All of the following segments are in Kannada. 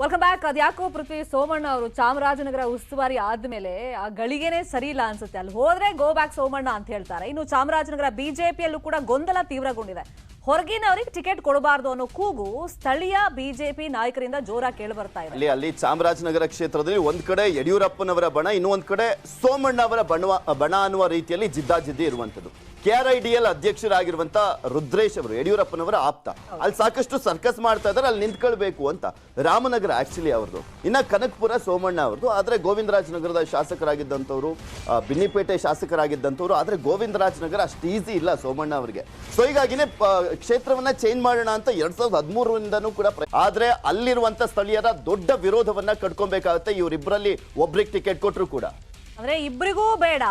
ವೆಲ್ಕಮ್ ಬ್ಯಾಕ್ ಅದ್ಯಾಕೋ ಪೃಥ್ವಿ ಸೋಮಣ್ಣ ಅವರು ಚಾಮರಾಜನಗರ ಉಸ್ತುವಾರಿ ಆದ್ಮೇಲೆ ಆ ಗಳಿಗೆನೆ ಸರಿ ಇಲ್ಲ ಅನ್ಸುತ್ತೆ. ಅಲ್ಲಿ ಹೋದ್ರೆ ಗೋ ಬ್ಯಾಕ್ ಸೋಮಣ್ಣ ಅಂತ ಹೇಳ್ತಾರೆ. ಇನ್ನು ಚಾಮರಾಜನಗರ ಬಿಜೆಪಿಯಲ್ಲೂ ಕೂಡ ಗೊಂದಲ ತೀವ್ರಗೊಂಡಿದೆ. ಹೊರಗಿನವರಿಗೆ ಟಿಕೆಟ್ ಕೊಡಬಾರ್ದು ಅನ್ನೋ ಕೂಗು ಸ್ಥಳೀಯ ಬಿಜೆಪಿ ನಾಯಕರಿಂದ ಜೋರಾಗಿ ಕೇಳಿ ಬರ್ತಾ ಇದೆ. ಅಲ್ಲಿ ಅಲ್ಲಿ ಚಾಮರಾಜನಗರ ಕ್ಷೇತ್ರದಲ್ಲಿ ಒಂದ್ ಕಡೆ ಯಡಿಯೂರಪ್ಪನವರ ಬಣ ಇನ್ನೊಂದ್ ಕಡೆ ಸೋಮಣ್ಣ ಅವರ ಬಣ ಅನ್ನುವ ರೀತಿಯಲ್ಲಿ ಜಿದ್ದಾಜಿದ್ದಿ ಇರುವಂತದ್ದು K R I D L ಅಧ್ಯಕ್ಷರಾಗಿರುವಂತ Rudresh ಅವರು ಯಡಿಯೂರಪ್ಪನವರ ಆಪ್ತ. ಅಲ್ಲಿ ಸಾಕಷ್ಟು ಸರ್ಕಸ್ ಮಾಡ್ತಾ ಇದ್ದಾರೆ ಅಲ್ಲಿ ನಿಂತ್ಕೊಳ್ಬೇಕು ಅಂತ. ರಾಮನಗರ ಆಕ್ಚುಲಿ ಅವ್ರದ್ದು. ಇನ್ನ ಕನಕಪುರ ಸೋಮಣ್ಣ ಅವ್ರದ್ದು. ಆದ್ರೆ ಗೋವಿಂದರಾಜನಗರದ ಶಾಸಕರಾಗಿದ್ದಂಥವ್ರು ಆ, ಬಿನ್ನಿಪೇಟೆ ಶಾಸಕರಾಗಿದ್ದಂಥವ್ರು ಆದ್ರೆ ಗೋವಿಂದರಾಜನಗರ ಅಷ್ಟು ಈಸಿ ಇಲ್ಲ ಸೋಮಣ್ಣ ಅವರಿಗೆ. ಸೊ ಹೀಗಾಗಿನೇ ಕ್ಷೇತ್ರವನ್ನ ಚೇಂಜ್ ಮಾಡೋಣ ಅಂತ ಎರಡ್ ಸಾವಿರದ ಹದಿಮೂರರಿಂದನೂ ಕೂಡ ಆದ್ರೆ ಅಲ್ಲಿರುವಂತ ಸ್ಥಳೀಯರ ದೊಡ್ಡ ವಿರೋಧವನ್ನ ಕಟ್ಕೊಬೇಕಾಗುತ್ತೆ. ಇವರಿಬ್ಬರಲ್ಲಿ ಒಬ್ರಿಗೆ ಟಿಕೆಟ್ ಕೊಟ್ಟರು ಕೂಡ. ಅಂದ್ರೆ ಇಬ್ಬರಿಗೂ ಬೇಡ.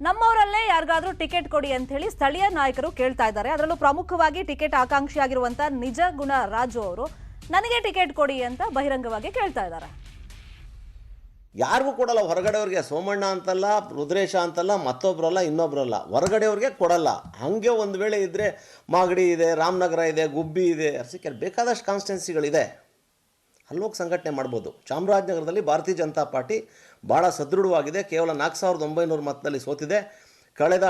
ನಮ್ಮವರಲ್ಲೇ ಯಾರಿಗಾದ್ರೂ ಟಿಕೆಟ್ ಕೊಡಿ ಅಂತ ಹೇಳಿ ಸ್ಥಳೀಯ ನಾಯಕರು ಕೇಳ್ತಾ ಇದ್ದಾರೆ. ಅದರಲ್ಲೂ ಪ್ರಮುಖವಾಗಿ ಟಿಕೆಟ್ ಆಕಾಂಕ್ಷಿಯಾಗಿರುವಂತ ನಿಜ ಗುಣ ರಾಜು ಅವರು ನನಗೆ ಟಿಕೆಟ್ ಕೊಡಿ ಅಂತ ಬಹಿರಂಗವಾಗಿ ಕೇಳ್ತಾ ಇದ್ದಾರೆ. ಯಾರಿಗೂ ಕೊಡಲ್ಲ, ಹೊರಗಡೆಯವ್ರಿಗೆ ಸೋಮಣ್ಣ ಅಂತಲ್ಲ, ರುದ್ರೇಶ ಅಂತಲ್ಲ ಮತ್ತೊಬ್ಬರಲ್ಲ ಇನ್ನೊಬ್ರಲ್ಲ. ಹೊರಗಡೆಯವ್ರಿಗೆ ಕೊಡಲ್ಲ. ಹಾಗೆ ಒಂದು ವೇಳೆ ಇದ್ದರೆ ಮಾಗಡಿ ಇದೆ, ರಾಮನಗರ ಇದೆ, ಗುಬ್ಬಿ ಇದೆ. ಅರ್ಸಿಕೆ ಬೇಕಾದಷ್ಟು ಕಾನ್ಸ್ಟಿಟ್ಯೂನ್ಸಿಗಳಿದೆ ಅಲ್ಲೋಗಿ ಸಂಘಟನೆ ಮಾಡ್ಬೋದು. ಚಾಮರಾಜನಗರದಲ್ಲಿ ಭಾರತೀಯ ಜನತಾ ಪಾರ್ಟಿ ಭಾಳ ಸದೃಢವಾಗಿದೆ. ಕೇವಲ ನಾಲ್ಕು ಸಾವಿರದ ಒಂಬೈನೂರು ಮತದಲ್ಲಿ ಸೋತಿದೆ. ಕಳೆದ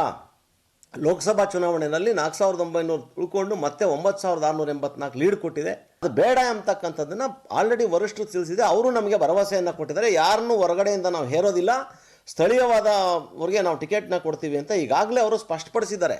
ಲೋಕಸಭಾ ಚುನಾವಣೆಯಲ್ಲಿ ನಾಲ್ಕು ಸಾವಿರದ ಒಂಬೈನೂರು ಉಳ್ಕೊಂಡು ಮತ್ತೆ ಒಂಬತ್ತು ಸಾವಿರದ ಆರುನೂರ ಎಂಬತ್ನಾಲ್ಕು ಲೀಡ್ ಕೊಟ್ಟಿದೆ. ಅದು ಬೇಡ ಅಂತಕ್ಕಂಥದ್ದನ್ನು ಆಲ್ರೆಡಿ ವರಿಷ್ಠರು ತಿಳಿಸಿದೆ. ಅವರು ನಮಗೆ ಭರವಸೆಯನ್ನು ಕೊಟ್ಟಿದ್ದಾರೆ. ಯಾರನ್ನೂ ಹೊರಗಡೆಯಿಂದ ನಾವು ಹೇರೋದಿಲ್ಲ. ಸ್ಥಳೀಯವಾದವ್ರಿಗೆ ನಾವು ಟಿಕೆಟ್ನ ಕೊಡ್ತೀವಿ ಅಂತ ಈಗಾಗಲೇ ಅವರು ಸ್ಪಷ್ಟಪಡಿಸಿದ್ದಾರೆ.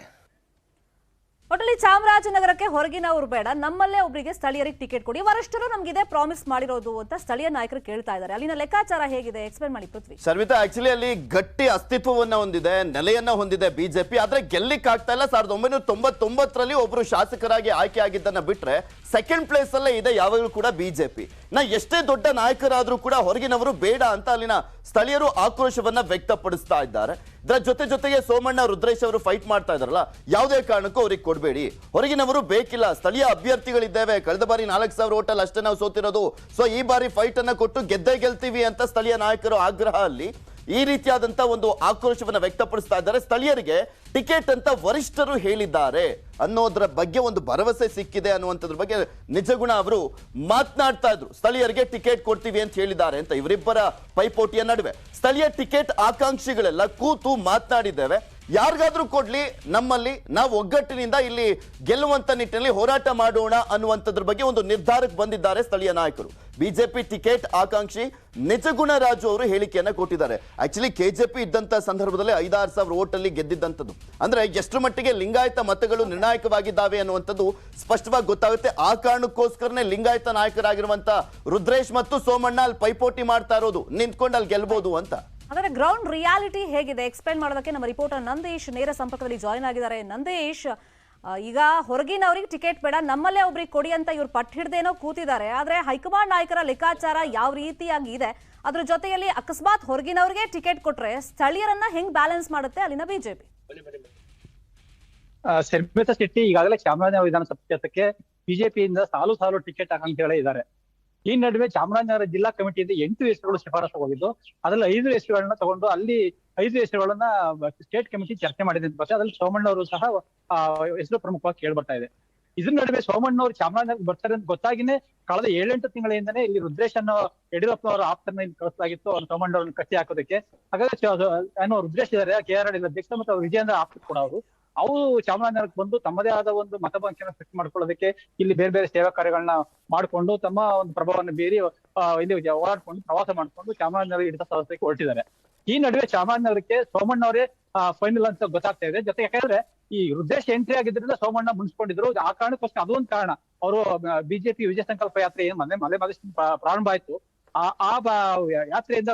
ಒಟ್ಟಲ್ಲಿ ಚಾಮರಾಜನಗರಕ್ಕೆ ಹೊರಗಿನವರು ಬೇಡ, ನಮ್ಮಲ್ಲೇ ಒಬ್ಬರಿಗೆ ಸ್ಥಳೀಯರಿಗೆ ಟಿಕೆಟ್ ಕೊಡಿ. ವರಿಷ್ಠರು ನಮ್ಗೆ ಇದೇ ಪ್ರಾಮಿಸ್ ಮಾಡಿರೋದು ಅಂತ ಸ್ಥಳೀಯ ನಾಯಕರು ಕೇಳ್ತಾ ಇದ್ದಾರೆ. ಅಲ್ಲಿನ ಲೆಕ್ಕಾಚಾರ ಹೇಗಿದೆ? ಎಕ್ಸ್ಪ್ಲೇನ್ ಮಾಡಿ ಪೃಥ್ವಿ. ಸರ್ವಿತಾ ಆಕ್ಚುಲಿ ಅಲ್ಲಿ ಗಟ್ಟಿ ಅಸ್ತಿತ್ವವನ್ನ ಹೊಂದಿದೆ, ನೆಲೆಯನ್ನ ಹೊಂದಿದೆ ಬಿಜೆಪಿ ಆದ್ರೆ ಗೆಲ್ಲಿಕ್ ಆಗ್ತಾ ಇಲ್ಲ. ಸಾವಿರದ ಒಂಬೈನೂರ ತೊಂಬತ್ತೊಂಬತ್ತರಲ್ಲಿ ಒಬ್ರು ಶಾಸಕರಾಗಿ ಆಯ್ಕೆ ಆಗಿದ್ದನ್ನ ಬಿಟ್ರೆ ಸೆಕೆಂಡ್ ಪ್ಲೇಸ್ ಅಲ್ಲೇ ಇದೆ ಯಾವಾಗಲೂ ಕೂಡ ಬಿಜೆಪಿ ನಾ ಎಷ್ಟೇ ದೊಡ್ಡ ನಾಯಕರಾದ್ರೂ ಕೂಡ ಹೊರಗಿನವರು ಬೇಡ ಅಂತ ಅಲ್ಲಿನ ಸ್ಥಳೀಯರು ಆಕ್ರೋಶವನ್ನ ವ್ಯಕ್ತಪಡಿಸ್ತಾ ಇದ್ದಾರೆ. ಇದರ ಜೊತೆ ಜೊತೆಗೆ ಸೋಮಣ್ಣ, ರುದ್ರೇಶ್ ಅವರು ಫೈಟ್ ಮಾಡ್ತಾ ಇದಾರಲ್ಲ ಯಾವುದೇ ಕಾರಣಕ್ಕೂ ಅವ್ರಿಗೆ ಕೊಡಬೇಡಿ. ಹೊರಗಿನವರು ಬೇಕಿಲ್ಲ, ಸ್ಥಳೀಯ ಅಭ್ಯರ್ಥಿಗಳಿದ್ದೇವೆ. ಕಳೆದ ಬಾರಿ ನಾಲ್ಕು ಸಾವಿರ ಓಟಲ್ ಅಷ್ಟೇ ನಾವು ಸೋತಿರೋದು. ಸೊ ಈ ಬಾರಿ ಫೈಟ್ ಅನ್ನ ಕೊಟ್ಟು ಗೆದ್ದೇ ಗೆಲ್ತೀವಿ ಅಂತ ಸ್ಥಳೀಯ ನಾಯಕರು ಆಗ್ರಹ ಅಲ್ಲಿ ಈ ರೀತಿಯಾದಂತಹ ಒಂದು ಆಕ್ರೋಶವನ್ನು ವ್ಯಕ್ತಪಡಿಸ್ತಾ ಇದ್ದಾರೆ. ಸ್ಥಳೀಯರಿಗೆ ಟಿಕೆಟ್ ಅಂತ ವರಿಷ್ಠರು ಹೇಳಿದ್ದಾರೆ ಅನ್ನೋದ್ರ ಬಗ್ಗೆ ಒಂದು ಭರವಸೆ ಸಿಕ್ಕಿದೆ ಅನ್ನುವಂಥದ್ರ ಬಗ್ಗೆ ನಿಜಗುಣ ಅವರು ಮಾತನಾಡ್ತಾ ಇದ್ರು. ಸ್ಥಳೀಯರಿಗೆ ಟಿಕೆಟ್ ಕೊಡ್ತೀವಿ ಅಂತ ಹೇಳಿದ್ದಾರೆ ಅಂತ ಇವರಿಬ್ಬರ ಪೈಪೋಟಿಯ ನಡುವೆ. ಸ್ಥಳೀಯ ಟಿಕೆಟ್ ಆಕಾಂಕ್ಷಿಗಳೆಲ್ಲ ಕೂತು ಮಾತನಾಡಿದ್ದೇವೆ. ಯಾರಿಗಾದ್ರೂ ಕೊಡ್ಲಿ, ನಮ್ಮಲ್ಲಿ ನಾವು ಒಗ್ಗಟ್ಟಿನಿಂದ ಇಲ್ಲಿ ಗೆಲ್ಲುವಂತ ನಿಟ್ಟಿನಲ್ಲಿ ಹೋರಾಟ ಮಾಡೋಣ ಅನ್ನುವಂಥದ್ರ ಬಗ್ಗೆ ಒಂದು ನಿರ್ಧಾರಕ್ಕೆ ಬಂದಿದ್ದಾರೆ ಸ್ಥಳೀಯ ನಾಯಕರು. ಬಿಜೆಪಿ ಟಿಕೆಟ್ ಆಕಾಂಕ್ಷಿ ನಿಜಗುಣ ರಾಜು ಅವರು ಹೇಳಿಕೆಯನ್ನ ಕೊಟ್ಟಿದ್ದಾರೆ. ಆಕ್ಚುಲಿ ಕೆಜೆಪಿ ಇದ್ದಂತ ಸಂದರ್ಭದಲ್ಲಿ ಐದಾರು ಸಾವಿರ ಓಟಲ್ಲಿ ಗೆದ್ದಿದ್ದಂಥದ್ದು. ಅಂದ್ರೆ ಎಷ್ಟು ಮಟ್ಟಿಗೆ ಲಿಂಗಾಯತ ಮತಗಳು ನಿರ್ಣಾಯಕವಾಗಿದ್ದಾವೆ ಅನ್ನುವಂಥದ್ದು ಸ್ಪಷ್ಟವಾಗಿ ಗೊತ್ತಾಗುತ್ತೆ. ಆ ಕಾರಣಕ್ಕೋಸ್ಕರನೇ ಲಿಂಗಾಯತ ನಾಯಕರಾಗಿರುವಂತ ರುದ್ರೇಶ್ ಮತ್ತು ಸೋಮಣ್ಣ ಅಲ್ಲಿ ಪೈಪೋಟಿ ಮಾಡ್ತಾ ಇರೋದು. ನಿಂತ್ಕೊಂಡು ಅಲ್ಲಿ ಗೆಲ್ಬಹುದು ಅಂತ. ಹಾಗಾದ್ರೆ ಗ್ರೌಂಡ್ ರಿಯಾಲಿಟಿ ಹೇಗಿದೆ? ಎಕ್ಸ್ಪ್ಲೈನ್ ಮಾಡೋದಕ್ಕೆ ನಮ್ಮ ರಿಪೋರ್ಟರ್ ನಂದೇಶ್ ನೇರ ಸಂಪರ್ಕದಲ್ಲಿ ಜಾಯ್ನ್ ಆಗಿದ್ದಾರೆ. ನಂದೇಶ್ ಈಗ ಹೊರಗಿನವ್ರಿಗೆ ಟಿಕೆಟ್ ಬೇಡ, ನಮ್ಮಲ್ಲೇ ಒಬ್ರಿಗೆ ಕೊಡಿ ಅಂತ ಇವ್ರು ಪಟ್ಟು ಹಿಡ್ದೇನೋ ಕೂತಿದ್ದಾರೆ. ಆದ್ರೆ ಹೈಕಮಾಂಡ್ ನಾಯಕರ ಲೆಕ್ಕಾಚಾರ ಯಾವ ರೀತಿಯಾಗಿ ಇದೆ? ಅದ್ರ ಜೊತೆಯಲ್ಲಿ ಅಕಸ್ಮಾತ್ ಹೊರಗಿನವ್ರಿಗೆ ಟಿಕೆಟ್ ಕೊಟ್ರೆ ಸ್ಥಳೀಯರನ್ನ ಹೆಂಗ್ ಬ್ಯಾಲೆನ್ಸ್ ಮಾಡುತ್ತೆ? ಅಲ್ಲಿನ ಬಿಜೆಪಿ ಶರ್ಮಿತಾ ಶೆಟ್ಟಿ ಈಗಾಗಲೇ ಚಾಮರಾಜನಗರ ವಿಧಾನಸಭಾ ಕ್ಷೇತ್ರಕ್ಕೆ ಬಿಜೆಪಿಯಿಂದ ಸಾಲು ಸಾಲು ಟಿಕೆಟ್ ಆಕಾಂಕ್ಷಿಗಳೇ ಇದ್ದಾರೆ. ಈ ನಡುವೆ ಚಾಮರಾಜನಗರ ಜಿಲ್ಲಾ ಕಮಿಟಿಯಿಂದ ಎಂಟು ಹೆಸರುಗಳು ಶಿಫಾರಸು ಹೋಗಿದ್ದು, ಅದರಲ್ಲಿ ಐದು ಹೆಸರುಗಳನ್ನ ತಗೊಂಡು ಅಲ್ಲಿ ಐದು ಹೆಸರುಗಳನ್ನ ಸ್ಟೇಟ್ ಕಮಿಟಿ ಚರ್ಚೆ ಮಾಡಿದೆ ಅಂತ ಅದ್ರಲ್ಲಿ ಸೋಮಣ್ಣ ಅವರು ಸಹ ಹೆಸರು ಪ್ರಮುಖವಾಗಿ ಕೇಳಿ ಬರ್ತಾ ಇದೆ. ಇದ್ರ ನಡುವೆ ಸೋಮಣ್ಣ ಅವ್ರು ಚಾಮರಾಜನಗರ ಬರ್ತಾರೆ ಅಂತ ಗೊತ್ತಾಗಿನೇ ಕಳೆದ ಏಳೆಂಟು ತಿಂಗಳಿಂದನೇ ಇಲ್ಲಿ ರುದ್ರೇಶ್ ಅನ್ನೋ ಯಡಿಯೂರಪ್ಪ ಅವರ ಆಪ್ತರನ್ನ ಕಳಿಸಲಾಗಿತ್ತು ಅವ್ರು ಸೋಮಣ್ಣ ಅವ್ರನ್ನ ಕಟ್ಟಿ ಹಾಕೋದಕ್ಕೆ. ಹಾಗಾದ್ರೆ ಏನೋ ರುದ್ರೇಶ್ ಇದ್ದಾರೆ ಕೆ ಆರ್ ಅಧ್ಯಕ್ಷ ಮತ್ತು ವಿಜಯೇಂದ್ರ ಆಪ್ತ ಕೂಡ ಅವರು. ಅವರು ಚಾಮರಾಜನಗರಕ್ಕೆ ಬಂದು ತಮ್ಮದೇ ಆದ ಒಂದು ಮತಬಂಕಿನ ಸೆಟ್ ಮಾಡ್ಕೊಳ್ಳೋದಕ್ಕೆ ಇಲ್ಲಿ ಬೇರೆ ಬೇರೆ ಸೇವಾ ಕಾರ್ಯಗಳನ್ನ ಮಾಡಿಕೊಂಡು ತಮ್ಮ ಒಂದು ಪ್ರಭಾವವನ್ನು ಬೀರಿ ಇಲ್ಲಿ ಓಡಾಡ್ಕೊಂಡು ಪ್ರವಾಸ ಮಾಡಿಕೊಂಡು ಚಾಮರಾಜನಗರ ಹಿಡಿತ ಸದಸ್ಯಕ್ಕೆ ಹೊರಟಿದ್ದಾರೆ. ಈ ನಡುವೆ ಚಾಮರಾಜನಗರಕ್ಕೆ ಸೋಮಣ್ಣ ಅವರೇ ಫೈನಲ್ ಅಂತ ಗೊತ್ತಾಗ್ತಾ ಇದೆ. ಜೊತೆ ಯಾಕಂದ್ರೆ ಈ ರುದ್ರೇಶ್ ಎಂಟ್ರಿ ಆಗಿದ್ರಿಂದ ಸೋಮಣ್ಣ ಮುನ್ಸ್ಕೊಂಡಿದ್ರು. ಆ ಕಾರಣಕ್ಕೋಸ್ಕರ ಅದೊಂದು ಕಾರಣ ಅವರು ಬಿಜೆಪಿ ವಿಜಯ ಸಂಕಲ್ಪ ಯಾತ್ರೆ ಏನ್ ಮನೆ ಮಲೆ ಪ್ರಾರಂಭ ಆಯ್ತು. ಆ ಆ ಯಾತ್ರೆಯಿಂದ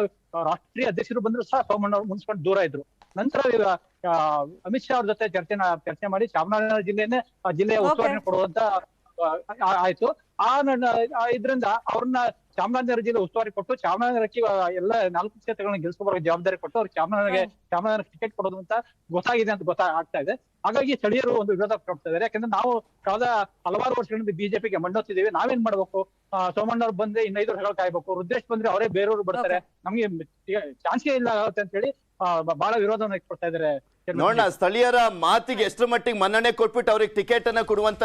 ರಾಷ್ಟ್ರೀಯ ಅಧ್ಯಕ್ಷರು ಬಂದ್ರು ಸಹ ಸೋಮಣ್ಣ ಅವರು ಮುನ್ಸ್ಕೊಂಡು ದೂರ ಇದ್ರು. ನಂತರ ಅಮಿತ್ ಶಾ ಅವ್ರ ಜೊತೆ ಚರ್ಚೆ ಚರ್ಚೆ ಮಾಡಿ ಚಾಮರಾಜನಗರ ಜಿಲ್ಲೆನೆ ಜಿಲ್ಲೆಯ. ಉಸ್ತುವಾರಿ ಕೊಡುವಂತ ಆಯ್ತು. ಆ ನನ್ನ ಇದ್ರಿಂದ ಅವ್ರನ್ನ ಚಾಮರಾಜನಗರ ಜಿಲ್ಲೆ ಉಸ್ತುವಾರಿ ಕೊಟ್ಟು ಚಾಮರಾಜನಗರಕ್ಕೆ ಆ, ಎಲ್ಲ ನಾಲ್ಕು ಕ್ಷೇತ್ರಗಳನ್ನ ಗೆಲ್ಸ್ಕೊಬರೋ ಜವಾಬ್ದಾರಿ ಕೊಟ್ಟು ಅವ್ರು ಚಾಮರಾಜನಗರ ಚಾಮರಾಜನಗರ ಟಿಕೆಟ್ ಕೊಡೋದು ಅಂತ ಗೊತ್ತಾಗಿದೆ ಅಂತ ಗೊತ್ತಾ ಆಗ್ತಾ ಇದೆ. ಹಾಗಾಗಿ ಸ್ಥಳೀಯರು ಒಂದು ವಿರೋಧ ಕೊಡ್ತಾ ಇದ್ದಾರೆ ಯಾಕಂದ್ರೆ ನಾವು ಕಳೆದ ಹಲವಾರು ವರ್ಷಗಳಿಂದ ಬಿಜೆಪಿಗೆ ಮಂಡೋತಿದ್ದೀವಿ. ನಾವೇನ್ ಮಾಡ್ಬೇಕು? ಆ, ಸೋಮಣ್ಣ ಅವ್ರು ಬಂದ್ರೆ ಇನ್ನೈದು ವರ್ಷಗಳು ಕಾಯ್ಬೇಕು. ರುದ್ರೇಶ್ ಬಂದ್ರೆ ಅವರೇ ಬೇರೆಯವರು ಬರ್ತಾರೆ. ನಮ್ಗೆ ಚಾನ್ಸೇ ಇಲ್ಲ ಆಗುತ್ತೆ ಅಂತ ಹೇಳಿ ಬಹಳ ವಿರೋಧವನ್ನು ಇಟ್ಕೊಡ್ತಾ ಇದ್ದಾರೆ ನೋಡೋಣ ಸ್ಥಳೀಯರ ಮಾತಿಗೆ ಎಷ್ಟು ಮಟ್ಟಿಗೆ ಮನ್ನಣೆ ಕೊಟ್ಬಿಟ್ಟು ಅವ್ರಿಗೆ ಟಿಕೆಟ್ ಅನ್ನ ಕೊಡುವಂತ